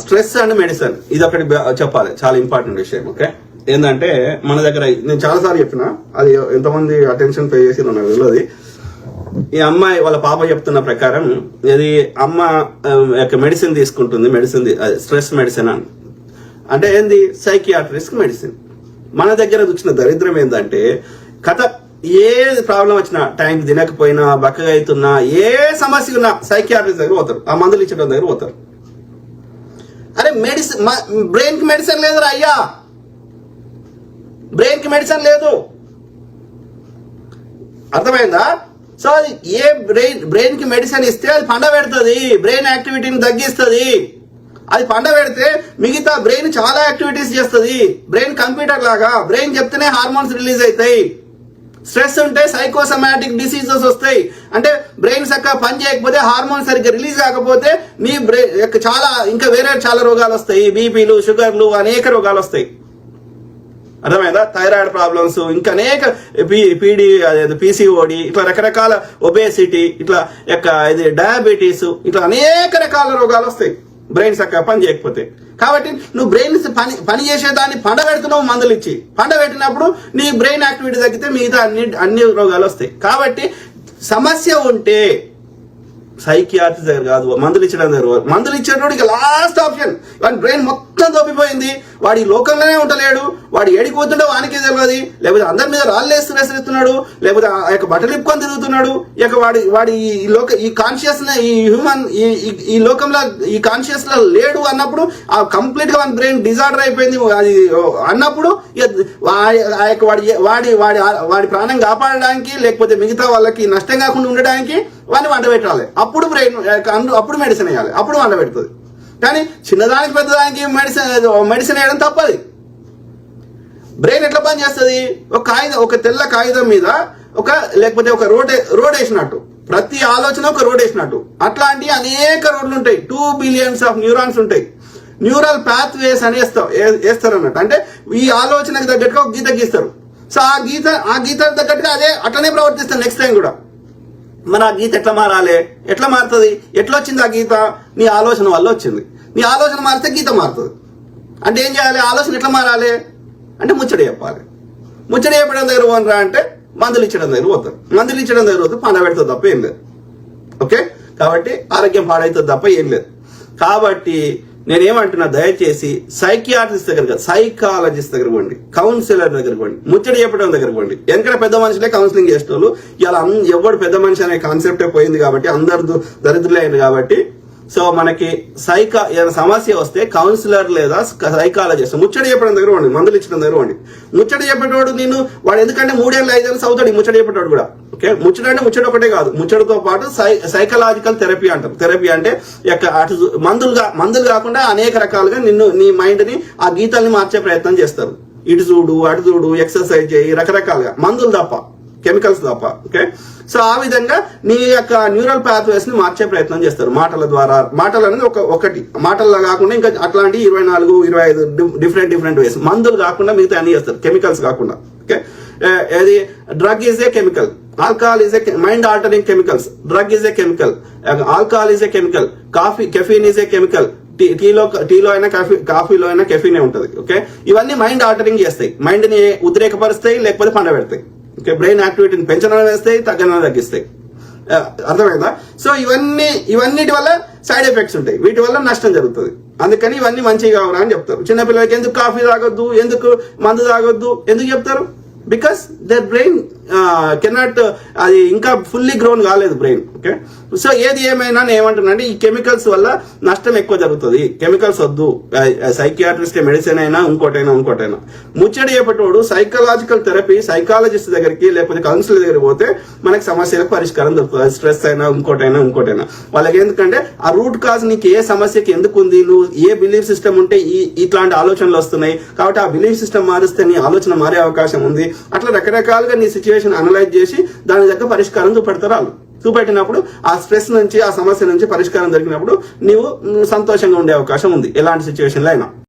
Stress and medicine ఇది ఒకటి చెప్పాలి. చాలా ఇంపార్టెంట్ విషయం ఓకే ఏంటంటే మన దగ్గర నేను చాలా సార్లు చెప్పిన అది ఎంతమంది అటెన్షన్ పే చేసి నాకు తెలియదు ఈ అమ్మాయి వాళ్ళ పాప చెప్తున్న ప్రకారం ఇది అమ్మ యొక్క మెడిసిన్ తీసుకుంటుంది మెడిసిన్ స్ట్రెస్ మెడిసిన్ అని. అంటే ఏంది? సైకియాట్రిస్ట్ మెడిసిన్ మన దగ్గర వచ్చిన దరిద్రం ఏంటంటే కథ ఏ ప్రాబ్లం వచ్చినా టైంకి తినకపోయినా బక్కగా అవుతున్నా ఏ సమస్య ఉన్నా సైకియాట్రిస్ట్ దగ్గర పోతారు. ఆ మందులు ఇచ్చడం దగ్గర పోతారు. అరే మెడిసిన్ బ్రెయిన్కి మెడిసిన్ లేదురా అయ్యా. బ్రెయిన్కి మెడిసిన్ లేదు. అర్థమైందా? సో అది ఏ బ్రెయిన్ బ్రెయిన్కి మెడిసిన్ ఇస్తే అది పండ పెడుతుంది. బ్రెయిన్ యాక్టివిటీని తగ్గిస్తుంది. అది పండ పెడితే మిగతా బ్రెయిన్ చాలా యాక్టివిటీస్ చేస్తుంది. బ్రెయిన్ కంప్యూటర్ లాగా. బ్రెయిన్ చెప్తేనే హార్మోన్స్ రిలీజ్ అవుతాయి. స్ట్రెస్ ఉంటే సైకోసమాటిక్ డిసీజెస్ వస్తాయి. అంటే బ్రెయిన్ చక్కగా పని చేయకపోతే హార్మోన్ సరిగ్గా రిలీజ్ కాకపోతే మీ బ్రెయిన్ చాలా ఇంకా వేరే చాలా రోగాలు వస్తాయి. బీపీలు షుగర్లు అనేక రోగాలు వస్తాయి. అర్థమైందా? థైరాయిడ్ ప్రాబ్లమ్స్ ఇంకా అనేక పీడి పీసీఓడి ఇట్లా రకరకాల ఒబేసిటీ ఇట్లా యొక్క ఇది డయాబెటీస్ ఇట్లా అనేక రకాల రోగాలు వస్తాయి. బ్రెయిన్ చక్కగా పని చేయకపోతే. కాబట్టి నువ్వు బ్రెయిన్ పని పని చేసేదాన్ని పండబెడుతున్నావు మందులు ఇచ్చి పండబెట్టినప్పుడు నీ బ్రెయిన్ యాక్టివిటీ తగ్గితే మిగతా అన్ని అన్ని రోగాలు వస్తాయి. కాబట్టి సమస్య ఉంటే సైకియాట్రిస్ట్ దగ్గర కాదు మందులు ఇచ్చడం దగ్గర మందులు ఇచ్చేటప్పుడు ఇక లాస్ట్ ఆప్షన్ వాడి బ్రెయిన్ మొత్తం తప్పిపోయింది. వాడి ఈ లోకంలోనే ఉండలేడు. వాడు ఏడికి పోతుండో వానికే తెలియదు. లేకపోతే అందరి మీద రాళ్ళు వేస్తూ లేకపోతే ఆ యొక్క బట్టలు ఇప్పుకొని తిరుగుతున్నాడు. ఇక వాడి వాడి ఈ లోక ఈ కాన్షియస్ ఈ హ్యూమన్ ఈ ఈ- లోకంలో ఈ కాన్షియస్లో లేడు అన్నప్పుడు ఆ కంప్లీట్గా బ్రెయిన్ డిజార్డర్ అయిపోయింది. అది అన్నప్పుడు ఆ యొక్క వాడి వాడి వాడి వాడి ప్రాణం కాపాడడానికి లేకపోతే మిగతా వాళ్ళకి నష్టం కాకుండా ఉండడానికి వాడిని వంట పెట్టాలి. అప్పుడు బ్రెయిన్ అప్పుడు మెడిసిన్ వేయాలి. అప్పుడు వంట పెడుతుంది. కానీ చిన్నదానికి పెద్దదానికి మెడిసిన్ మెడిసిన్ వేయడం తప్పది. బ్రెయిన్ ఎట్లా పని చేస్తుంది? ఒక కాగితం ఒక తెల్ల కాగితం మీద ఒక లేకపోతే ఒక రోడ్ రోడ్ వేసినట్టు. ప్రతి ఆలోచన ఒక రోడ్ వేసినట్టు. అట్లాంటి అనేక రోడ్లు ఉంటాయి. టూ బిలియన్స్ ఆఫ్ న్యూరాన్స్ ఉంటాయి. న్యూరల్ పాత్వేస్ అని వేస్తాం ఏ- వేస్తారు అన్నట్టు అంటే ఈ ఆలోచనకు తగ్గట్టుగా ఒక గీత గీస్తారు. సో ఆ గీత ఆ గీత తగ్గట్టుగా అదే అట్లనే ప్రవర్తిస్తారు నెక్స్ట్ టైం కూడా. మరి ఆ గీత ఎట్లా మారాలి? ఎట్లా మారుతుంది? ఎట్లా వచ్చింది ఆ గీత? నీ ఆలోచన వల్ల వచ్చింది. నీ ఆలోచన మారితే గీత మారుతుంది. అంటే ఏం చేయాలి? ఆలోచన ఎట్లా మారాలి? అంటే ముచ్చట చెప్పాలి. ముచ్చట చెప్పడం దగ్గర పోనరా అంటే మందులు ఇచ్చడం దగ్గర పోతారు. మందులు ఇచ్చడం దగ్గర పోతే పని పెడుతుంది తప్ప ఏం లేదు. ఓకే? కాబట్టి ఆరోగ్యం పాడవుతుంది తప్ప ఏం లేదు. కాబట్టి నేనేమంటున్నా దయచేసి సైకియాట్రిస్ట్ దగ్గర కాదు, సైకాలజిస్ట్ దగ్గర పోండి. కౌన్సిలర్ దగ్గర పోండి. ముచ్చట చెప్పడం దగ్గర పోండి. ఎందుకంటే పెద్ద మనుషులే కౌన్సిలింగ్ చేసేటోళ్ళు. ఇలా ఎవడు పెద్ద మనిషి అనే కాన్సెప్టే పోయింది కాబట్టి అందరు దరిద్రులే అయింది కాబట్టి సో మనకి సైకా ఏదైనా సమస్య వస్తే కౌన్సిలర్ లేదా సైకాలజిస్ట్. ముచ్చట చెప్పడం దగ్గర వాడిని మందులు ఇచ్చడం దగ్గర వాడి ముచ్చట చెప్పేటోడు నేను వాడు ఎందుకంటే మూడేళ్ళు ఐదేళ్ళు చదువుతాడు ఈ ముచ్చట చెప్పేటోడు కూడా. ఓకే? ముచ్చట అంటే ముచ్చట ఒకటే కాదు. ముచ్చటతో పాటు సై సైకలాజికల్ థెరపీ అంటారు థెరపీ అంటే యొక్క అటు చూ- మందులుగా మందులు కాకుండా అనేక రకాలుగా నిన్ను నీ మైండ్ని ఆ గీతాల్ని మార్చే ప్రయత్నం చేస్తారు. ఇటు చూడు అటు చూడు ఎక్సర్సైజ్ చేయి రకరకాలుగా. మందులు తప్ప. కెమికల్స్ తప్ప ఓకే? సో ఆ విధంగా నీ యొక్క న్యూరల్ పాత్వేస్ని మార్చే ప్రయత్నం చేస్తారు మాటల ద్వారా. మాటలు అనేది ఒక ఒకటి. మాటల్లో కాకుండా ఇంకా అట్లాంటి ఇరవై నాలుగు ఇరవై ఐదు డిఫరెంట్ డిఫరెంట్ వేస్ మందులు కాకుండా మిగతా అన్ని చేస్తారు కెమికల్స్ కాకుండా ఓకే? ఏది? Drug is a chemical alcohol is a mind altering chemicals drug is a chemical alcohol is a chemical coffee caffeine is a chemical tea టీలో టీలో అయినా కాఫీ కాఫీలో అయినా కెఫీనే ఉంటుంది ఓకే? ఇవన్నీ మైండ్ ఆల్టరింగ్ చేస్తాయి. మైండ్ని ఉద్రేకపరుస్తాయి లేకపోతే పండబెడతాయి. ఓకే బ్రెయిన్ యాక్టివిటీని పెంచడం వేస్తాయి తగ్గడం తగ్గిస్తాయి. అర్థమైందా? సో ఇవన్నీ ఇవన్నిటి వల్ల సైడ్ ఎఫెక్ట్స్ ఉంటాయి. వీటి వల్ల నష్టం జరుగుతుంది. అందుకని ఇవన్నీ మంచిగా కావురా అని చెప్తారు. చిన్నపిల్లలకి ఎందుకు కాఫీ తాగొద్దు ఎందుకు మందు తాగొద్దు ఎందుకు చెప్తారు? బికాస్ దర్ బ్రెయిన్ కెనాట్ అది ఇంకా ఫుల్లీ గ్రోన్ కాలేదు బ్రెయిన్ ఓకే సో ఏది ఏమైనా నేను ఏమంటున్నానంటే ఈ కెమికల్స్ వల్ల నష్టం ఎక్కువ జరుగుతుంది. కెమికల్స్ వద్దు. సైకియాట్రిస్ట్ మెడిసిన్ అయినా ఇంకోటైనా ఇంకోటైనా. ముచ్చడి చెప్పేటోడు సైకలాజికల్ థెరపీ సైకాలజిస్ట్ దగ్గరికి లేకపోతే కౌన్సిలర్ దగ్గరికి పోతే మనకి సమస్యలకు పరిష్కారం దొరుకుతుంది. స్ట్రెస్ అయినా ఇంకోటైనా ఇంకోటైనా. వాళ్ళకి ఎందుకంటే ఆ రూట్ కాజ్ నీకు ఏ సమస్యకి ఎందుకు ఉంది? నువ్వు ఏ బిలీఫ్ సిస్టమ్ ఉంటే ఈ ఇట్లాంటి ఆలోచనలు వస్తున్నాయి. కాబట్టి ఆ బిలీఫ్ సిస్టమ్ మారిస్తే నీ ఆలోచన మారే అవకాశం ఉంది. అట్లా రకరకాలుగా నీ సిచ్యువేషన్ అనలైజ్ చేసి దాని దగ్గర పరిష్కారం చూపెడతారు వాళ్ళు. చూపెట్టినప్పుడు ఆ స్ట్రెస్ నుంచి ఆ సమస్య నుంచి పరిష్కారం దొరికినప్పుడు నీవు సంతోషంగా ఉండే అవకాశం ఉంది. ఎలాంటి సిచ్యువేషన్లో అయినా.